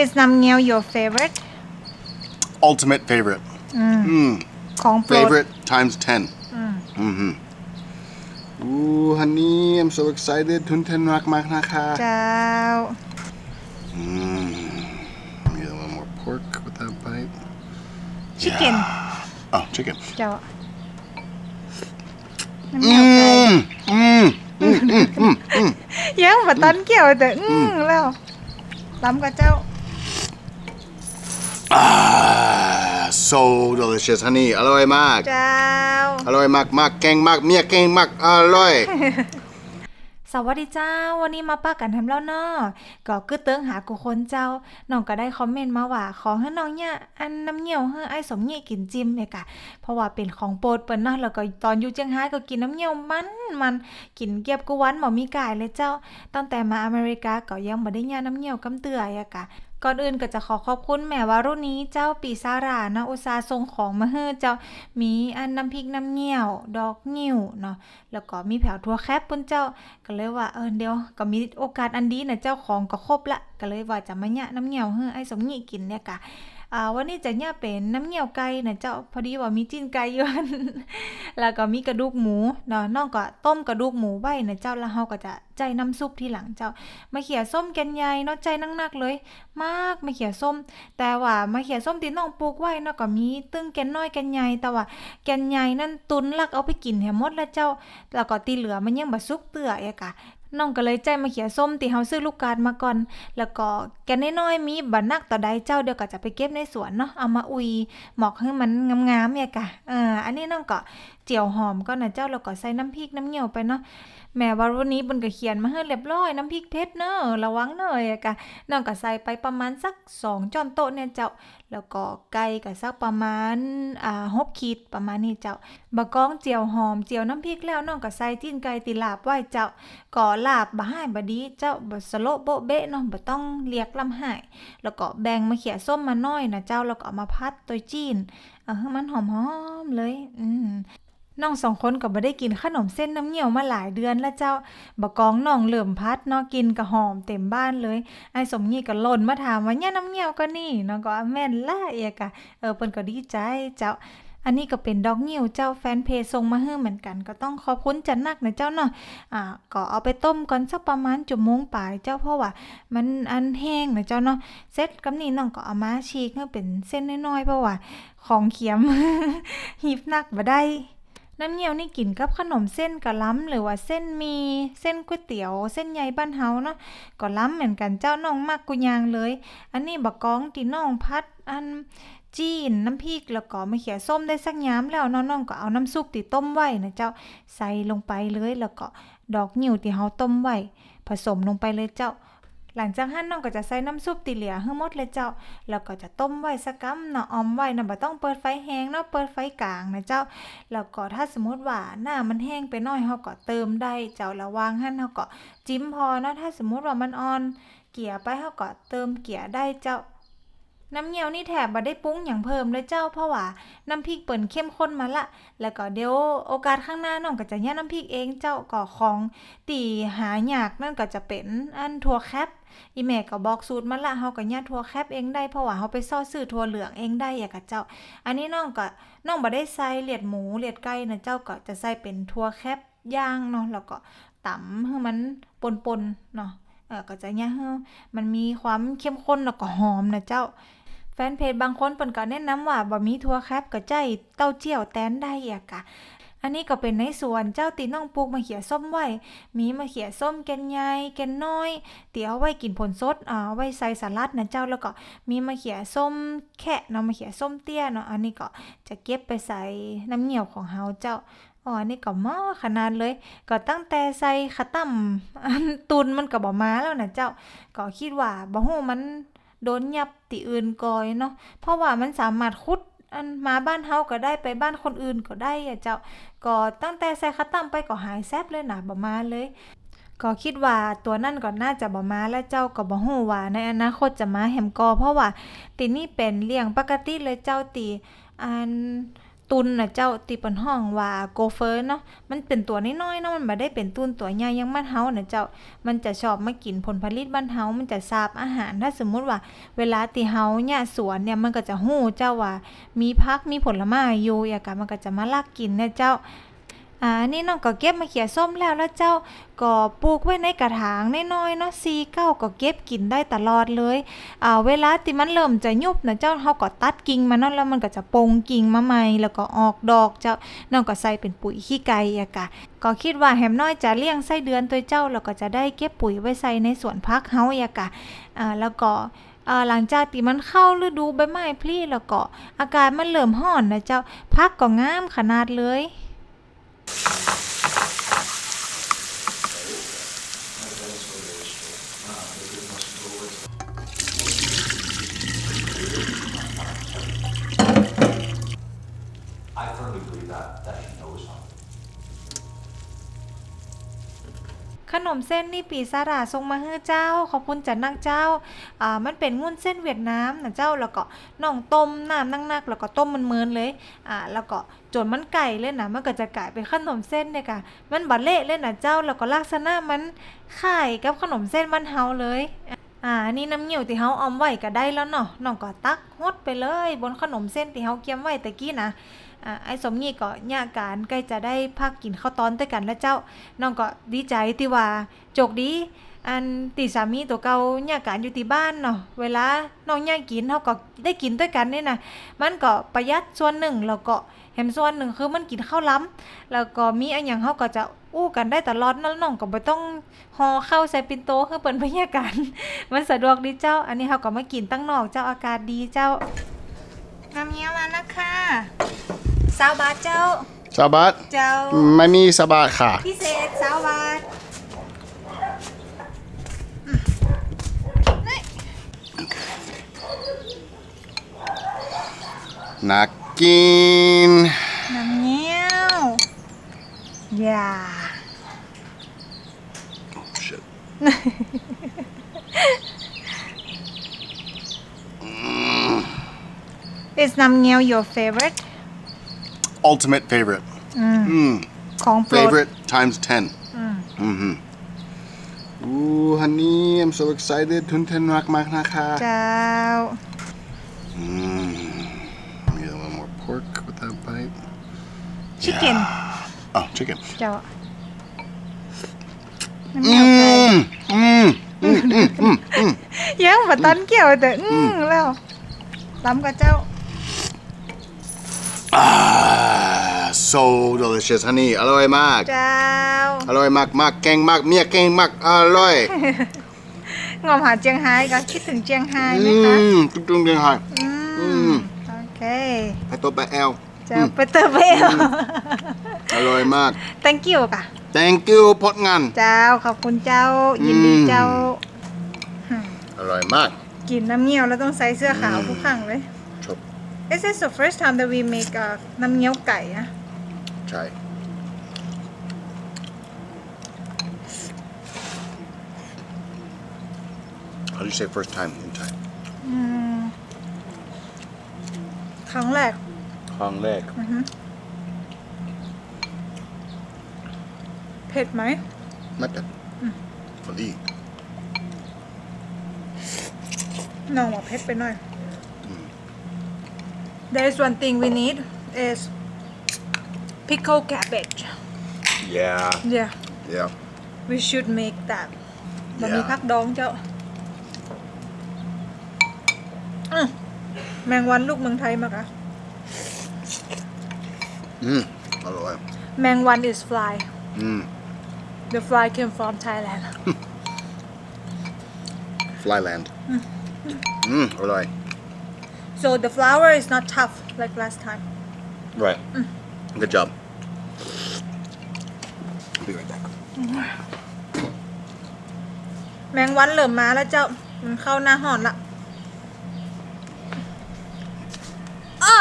is น้ำเงี้ยว your favorite Ultimate favorite. ของโปรด Favorite times 10. Mm-hmm. Ooh, honey, I'm so excited. Tunten mak mak naka. เจ้า Get a little more pork with that bite. chicken Oh, chicken. เจ้าน้ำเงี้ยวไก่ Mm, mm, mm, mm. ยังบ่ตันเกี่ยวแต่อืมแล้วล้ำกับเจ้า Ah, so delicious, honey. Aloy mak. เจ้า Aloy mak mak. Keng mak. Mia keng mak. Aloy. สวัสดีเจ้า วันนี้มาป้ากันทำแล้วเนาะก็คือเติงหากูคนเจ้าน้องก็ได้คอมเมนต์มาว่าขอให้น้องเนี่ยอันน้ำเงี้ยวให้ไอ้สมเงี้ยกินจิ้มเนี่ยกะเพราะว่าเป็นของโปรดเปิ้นเนาะแล้วก็ตอนอยู่เจียงไฮ้ก็กินน้ำเงี้ยวมันมันกินเก็บกูวันบ่มีกายเลยเจ้า ตั้งแต่มาอเมริกาก็ยังบ่ได้ย่าน้ำเงี้ยวกำเตือยอะกะ ก่อนอื่นก็จะขอขอบคุณแม่วารุณีเจ้าปีซารานะอุตสาส่งของมาให้เจ้ามีอันน้ำพริกน้ำเงี้ยว ดอกงิ้วเนาะแล้วก็มีแผวทั่วแคบปุ่นเจ้าก็เลยว่าเออเดี๋ยวก็มีโอกาสอันดีนะเจ้าของก็ครบละก็เลยว่าจะมาเนี่ยน้ำเงี้ยวให้ไอ้สมงี้กินเนี่ยกะอ่าวันนี้จะเนี่ยเป็นน้ำเงี้ยวไก่นะเจ้าพอดีว่ามีจิ้นไก่อยู่ แล้วก็มีกระดูกหมูเนาะน้องก็ต้มกระดูกหมูไว้นะเจ้าแล้วเฮาก็จะใจน้ำซุปทีหลังเจ้ามาเขียส้มแกนใหญ่เนาะใจนักๆเลย มากมาเขียส้ม แต่ว่ามาเขียส้มที่น้องปลูกไว้เนาะก็มีตึ้งแกนน้อยแกนใหญ่แต่ว่าแกนใหญ่นั่นตุนลักเอาไปกินแหมหมดแล้วเจ้า แล้วก็ตีเหลือมันยังบ่สุกเตื้อเอกะ น้องก็เลยใจมาเขียส้มที่เฮาซื้อลูกกาดมาก่อน แล้วก็แกน้อยๆมีบันักต่อใดเจ้าเดี๋ยวก็จะไปเก็บในสวนเนาะเอามาอุยหมอกให้มันงามๆเอกะเอออันนี้น้องก็เจียวหอมก่อนะเจ้าแล้วก็ใส่น้ำพริกน้ำเงี้ยวไปเนาะแม่ว่าวันนี้เพิ่นก็เขียนมาให้เรียบร้อยน้ำพริกเผ็ดเนอะระวังหน่อยอะกะน้องก็ใส่ไปประมาณสัก2ช้อนโต๊ะเนี่ยเจ้า แล้วก็ไก่ก็สักประมาณอ่า6ขีดประมาณนี้เจ้าบะก้องเจียวหอมเจียวน้ำพริกแล้วน้องก็ใส่จิ้นไก่ติลาบไว้เจ้าก็ลาบบ่ให้บ่ดีเจ้าบ่สโลโบเบะเนาะบ่ต้องเรียกลำหายแล้วก็แบ่งมาเขียส้มมาน้อยนะเจ้าแล้วก็เอามาพัดตัวจีนเอาให้มันหอมๆเลยอืมน้องสองคนก็บ่ได้กินขนมเส้นน้ำเงี้ยวมาหลายเดือนแล้วเจ้าบะกองน้องเหลื่อมพัดเนาะกินกะหอมเต็มบ้านเลย ไอ้สมงี้ก็หล่นมาถามว่าเนี่ยน้ำเงี้ยวก็นี่เน้องก็แม่นละเอกะเออเปิ้นก็ดีใจเจ้า อันนี้ก็เป็นดอกงิ้วเจ้าแฟนเพจส่งมาให้เหมือนกัน ก็ต้องขอบคุณจันนักนะเจ้าเนาะอ่าก็เอาไปต้มก่อนสักประมาณจุ่มมงปลายเจ้าเพราะว่ามันอันแห้งนะเจ้าเนาะเสร็จกับนี้น้องก็เอามาฉีกให้เป็นเส้นน้อยๆเพราะว่าของเขียมหีบหนักบ่ได้น้ำเงี้ยวนี่กินกับขนมเส้นกะล้ำหรือว่าเส้นมีเส้นก๋วยเตี๋ยว เส้นใยบ้านเฮาเนาะก็ล้ำเหมือนกันเจ้าน้องมักกุยางเลย อันนี้บักกองที่น้องพัดอัน จีนน้ำพริกแล้วก็มะเขือส้มได้สักย้ำแล้วน้องก็เอาน้ำซุปที่ต้มไว้นะเจ้าใส่ลงไปเลยแล้วก็ดอกงิ้วที่เฮาต้มไว้ผสมลงไปเลยเจ้า หลังจากนั้นน้องก็จะใส่น้ำซุปตีเหลือให้หมดเลยเจ้า แล้วก็จะต้มไว้สักกัเนาะออมไว้นะบ่ต้องเปิดไฟแห้งเนาะเปิดไฟกลางนะเจ้า แล้วก็ถ้าสมมติว่าหน้ามันแห้งไปหน่อยเฮาก็เติมได้เจ้าระวังหั่นเฮาก็จิ้มพอเนาะถ้าสมมติว่ามันอ่อนเกี่ยไปเฮาก็เติมเกี่ยได้เจ้า น้ำเงี้ยวนี่แถบบ่ได้ปรุงหยังเพิ่มเลยเจ้าเพราะว่าน้ำพริกเปิ้นเข้มข้นมาละ แล้วก็เดี๋ยวโอกาสข้างหน้าน้องก็จะย่าน้ำพริกเองเจ้าก็ของตีหายากนั่นก็จะเป็นอันถั่วแคปอีแม่ก็บอกสูตรมาละเฮาก็ย่าถั่วแคปเองได้เพราะว่าเฮาไปซ่อซื้อถั่วเหลืองเองได้อะกะเจ้า อันนี้น้องก็น้องบ่ได้ใส่เลียดหมูเลียดไก่นะเจ้าก็จะใส่เป็นถั่วแคปย่างเนาะแล้วก็ตำให้มันปนๆเนาะเออก็จะย่าให้มันมีความเข้มข้นแล้วก็หอมนะเจ้า แฟนเพจบางคนเปิ้นก็แนะนำว่าบ่มีถั่วแคปก็ใจเต้าเจี้ยวแตนได้อะกะอันนี้ก็เป็นในสวนเจ้าตีน้องปลูกมะเขือส้มไว้ มีมะเขือส้มแกนใหญ่แกนน้อย เตี๋ยวไว้กินผลสดอ่าไว้ใส่สลัดนะเจ้าแล้วก็มีมะเขือส้มแคะเนาะมะเขือส้มเตี้ยเนาะอันนี้ก็จะเก็บไปใส่น้ำเงี้ยวของเฮาเจ้าอ๋ออันนี้ก็มอขนาดเลย ก็ตั้งแต่ใส่ขะตั้มตุนมันก็บ่มาแล้วนะเจ้า ก็คิดว่าบ่ฮู้มัน โดนยับติอื่นก่อยเนาะเพราะว่ามันสามารถขุดอันมาบ้านเฮาก็ได้ไปบ้านคนอื่นก็ได้อะเจ้าก็ตั้งแต่ใส่ขะตั้มไปก็หายแซบเลยนะบ่มาเลยก็คิดว่าตัวนั่นก็น่าจะบ่มาแล้วเจ้าก็บ่ฮู้ว่าในอนาคตจะมาแหมกอ เพราะว่าตีนี่เป็นเลี้ยงปกติเลยเจ้าตีอัน ตุนน่ะเจ้าติเปิ้นห้องว่าโกเฟอร์เนาะมันเป็นตัวน้อยๆเนาะมันบ่ได้เป็นตุนตัวใหญ่ยังบ้านเฮาน่ะเจ้ามันจะชอบมากินผลผลิตบ้านเฮามันจะทราบอาหารถ้าสมมุติว่า เวลาตีเฮาเนี่ยสวนเนี่ยมันก็จะฮู้เจ้าว่ามีพักมีผลไม้อยู่อย่ากะมันก็จะมาลักกินเนี่ยเจ้า อ่านี่น้องก็เก็บมาเขียส้มแล้วแล้วเจ้าก็ปลูกไว้ในกระถางน้อยๆเนาะซีเก้าก็เก็บกินได้ตลอดเลยอ่าเวลาที่มันเริ่มจะยุบนะเจ้าเฮาก็ตัดกิ่งมันเนาะแล้วมันก็จะปงกิ่งมาใหม่แล้วก็ออกดอกเจ้าน้องก็ใส่เป็นปุ๋ยขี้ไก่อะกะก็คิดว่าแหมน้อยจะเลี้ยงไส้เดือนตัวเจ้าแล้วก็จะได้เก็บปุ๋ยไว้ใส่ในสวนพักเฮาอะกะอ่าแล้วก็หลังจากที่มันเข้าฤดูใบไม้ผลิแล้วก็ อากาศมันเริ่มร้อนนะเจ้าพักก็งามขนาดเลย Thank you. ขนมเส้นนี่ปีซาราส่งมาให้เจ้า ขอบคุณจัดนักเจ้าอ่ามันเป็นงุ่นเส้นเวียดนามนะเจ้าแล้วก็น้องต้มน้ำนักๆแล้วก็ต้มมันเมินๆเลยอ่าแล้วก็จนมันไก่เลยนะมันก็จะกลายเป็นขนมเส้นเนี่ยค่ะมันบะเละเลยนะเจ้าแล้วก็ลักษณะมันคล้ายกับขนมเส้นบ้านเฮาเลยอ่านี่น้ำเงี้ยวที่เฮาออมไว้ก็ได้แล้วเนาะน้องก็ตักฮดไปเลย บนขนมเส้นที่เฮาเกียมไว้ตะกี้นะ อ่าไอ้สมนี่ก็ญาการใกล้จะได้พักกินข้าวตอนด้วยกันแล้วเจ้าน้องก็ดีใจที่ว่าโจกดีอันตีสามีตัวเก่าญาการอยู่ที่บ้านเนาะเวลาน้องย่ากินเขาก็ได้กินด้วยกันเนี่ยนะมันก็ประหยัดส่วนหนึ่งแล้วก็แถมส่วนหนึ่งคือมันกินข้าวล้ำแล้วก็มีอันอย่างเขาก็จะอู้กันได้ตลอดนั่นน้องก็บ่ต้องห่อข้าวใส่ปินโตคือเปิ้นพยาการมันสะดวกดีเจ้า อันนี้เขาก็มากินตั้งนอกเจ้าอากาศดีเจ้าน้ำเงี้ยวมานะคะ สาวบาทเจ้า สาบัดเจ้า ไม่มีสาบัดค่ะ พิเศษสาวบาทนักกินน้ำเงี้ยวอย่า Shit. is น้ำเงี้ยว your favorite Ultimate favorite. Mm. ของโปรด Favorite times 10. Mm-hmm. Ooh, honey, I'm so excited. Tunten rak mak naka. เจ้า Mm. Let me get a little more pork with that bite. chicken Oh, chicken. เจ้าน้ำเงี้ยวไก่ Mm. Mm. Mm. Mm. Mm. ยังบ่ตันเกี่ยวแต่อืมแล้วล้ำกับเจ้า Ah, so delicious, honey. Aloy mak. เจ้า Aloy mak mak keng mak mia keng mak aloy. งอมหาเจียงไฮ้ก็คิดถึงเจียงไฮ้ไหมคะ Mm. Tung tung ding hai. อือืมมโอเค Hai to ba el. เจ้าไปเติมเบล Aloy mak. thank you ค่ะ Thank you พดงาน เจ้าขอบคุณเจ้า ยินดีอืมเจ้าอร่อยมาก กินน้ำเงี้ยวแล้วต้องใส่เสื้อขาวทุกครั้งเลยชอบ This is the first time that we make uh, น้ำเงี้ยวไก่อะใช่ How do you say first time in Thai อืมครั้งแรกครั้งแรกเผ็ดไหม ไม่เป็นพอดีน้องว่าเผ็ดไปหน่อย There is one thing we need is pickled cabbage yeah yeah yeah we should make that มันมี Yeah. พักดองเจ้าอืมแมงวันลูกเมืองไทยมากอะอืมอร่อยแมงวัน is fly อืม the fly came from Thailand Flyland อืมอร่อย so the flour is not tough like last time right good job I'll be right back แมงวันเริ่มมาแล้วเจ้า มันเข้าหน้าห่อนละอ้อ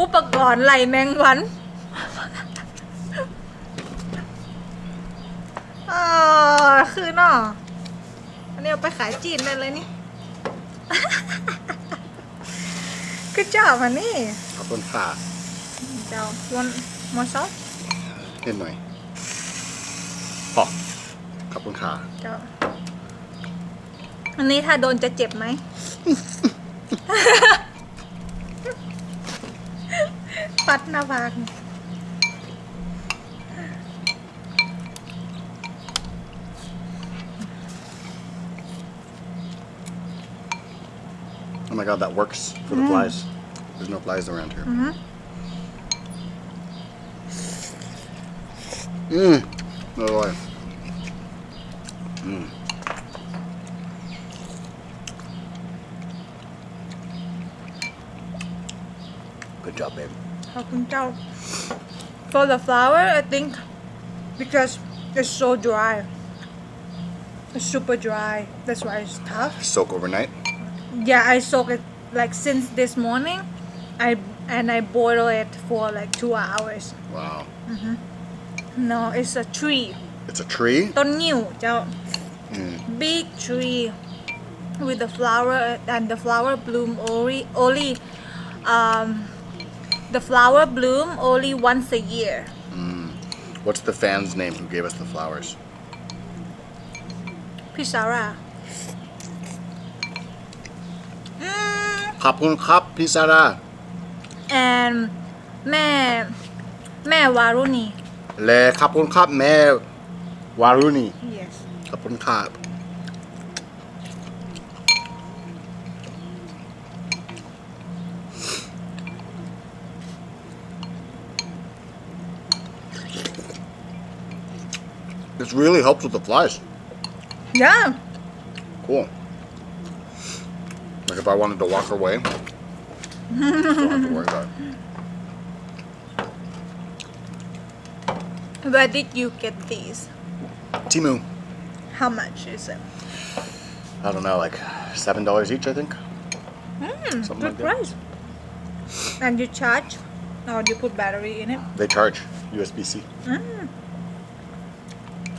อุปกรณ์ไหลแมงวันอ๋อคือเนาะอันนี้เอาไปขายจีนได้เลยนี่ Good job honey ขอบคุณค่ะเจ้า want more salt นิดหน่อยพอขอบคุณค่ะ เจ้าอันนี้ถ้าโดนจะเจ็บไหม ปัดหน้าผาก my god, that works for the mm. flies. There's no flies around here. Mmm. Mm. Oh, no way. Mmm. Good job, babe. How can tell? For the flour, I think because it's so dry. It's super dry. That's why it's tough. Soak overnight yeah I soak it like since this morning I and I boil it for like two hours Wow. no it's a tree It's a tree. ต้นงิ้วเจ้า Mm. big tree with the flower and the flower bloom only only um the flower bloom only once a year What's the fan's name who gave us the flowers? พี่ซาร่าอืม Kapun kap pisara. and แม่ แม่วารุณี Le kapun kap me waruni. yes Kapun kap. This really helps with the flies. yeah Cool. Like if I wanted to walk away, don't have to worry about it. Where did you get these? Timu. How much is it? I don't know, like seven dollars each, I think. Mm, Something good like that. price. And you charge, or you put battery in it? They charge USB C. Mm.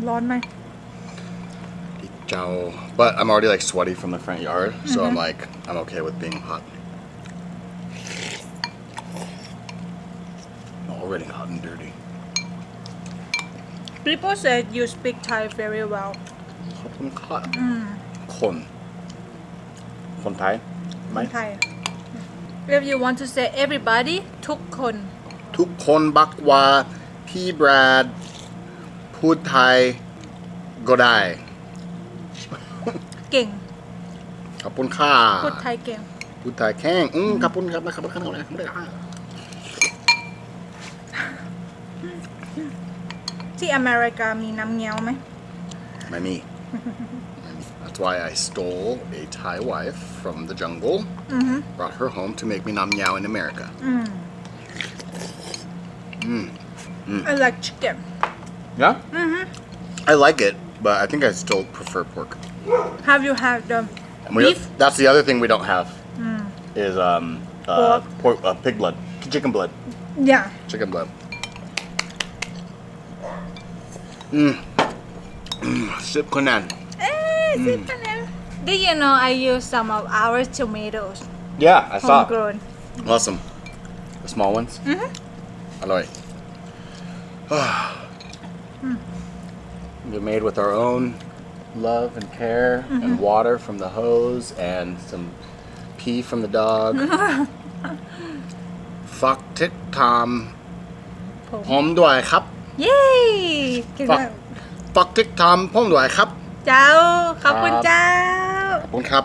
Lord my. หม Ciao. But I'm already like sweaty from the front yard, so I'm like, I'm okay with being hot. Already hot and dirty. people said you speak Thai very well ขอบคุณค่ะคนคนไทยไหม คนไทย if you want to say everybody ทุกคน ทุกคนบักว่าพี่แบรดพูดไทยก็ได้ เก่งขอบคุณค่ะพูดไทยเก่งพูดไทยแข้งอืมขอบคุณครับนะครับขอบคุณครับไม่ได้ค่ะที่อเมริกามีน้ำเงี้ยวไหมไม่มี That's why I stole a Thai wife from the jungle, mm-hmm. brought her home to make me nam yao in America. Mm. Mm. Mm. I like chicken. Yeah? Mm-hmm. I like it, but I think I still prefer pork. Have you had um, beef? That's the other thing we don't have hmm. is um, uh, pork, uh, pig blood, chicken blood, Yeah. chicken blood. Mm. Sip Conan. Hey, eh, sip, mm. banana. Did you know I use some of our tomatoes? Yeah, I saw. Homegrown. Awesome. The small ones? Mm-hmm. Alloy. Hmm. They're made with our own love and care and water from the hose and some pee from the dog. Fuck tick Tom. ผม พร้อมด้วยครับ เย้เก่งมาก Fuck tick Tom พร้อมด้วยครับ เจ้า ขอบคุณ ครับ เจ้า ขอบคุณครับ